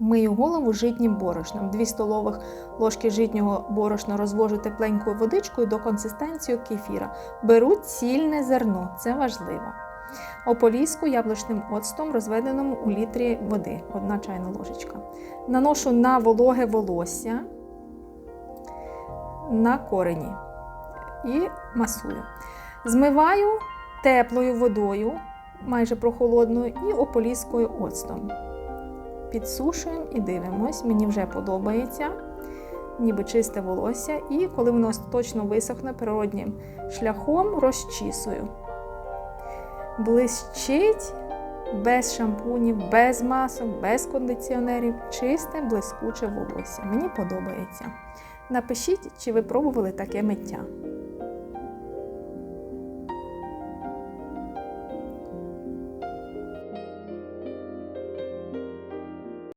Мию голову житнім борошном. 2 столових ложки житнього борошна розвожу тепленькою водичкою до консистенції кефіра. Беру цільне зерно, це важливо. Ополіску яблучним оцтом, розведеному у літрі води, 1 чайна ложечка. Наношу на вологе волосся на корені і масую. Змиваю теплою водою, майже прохолодною, і ополіскою оцтом. Підсушуємо і дивимось. Мені вже подобається, ніби чисте волосся. І коли воно точно висохне природнім шляхом, розчісую. Блищить без шампунів, без масок, без кондиціонерів, чисте, блискуче волосся. Мені подобається. Напишіть, чи ви пробували таке миття.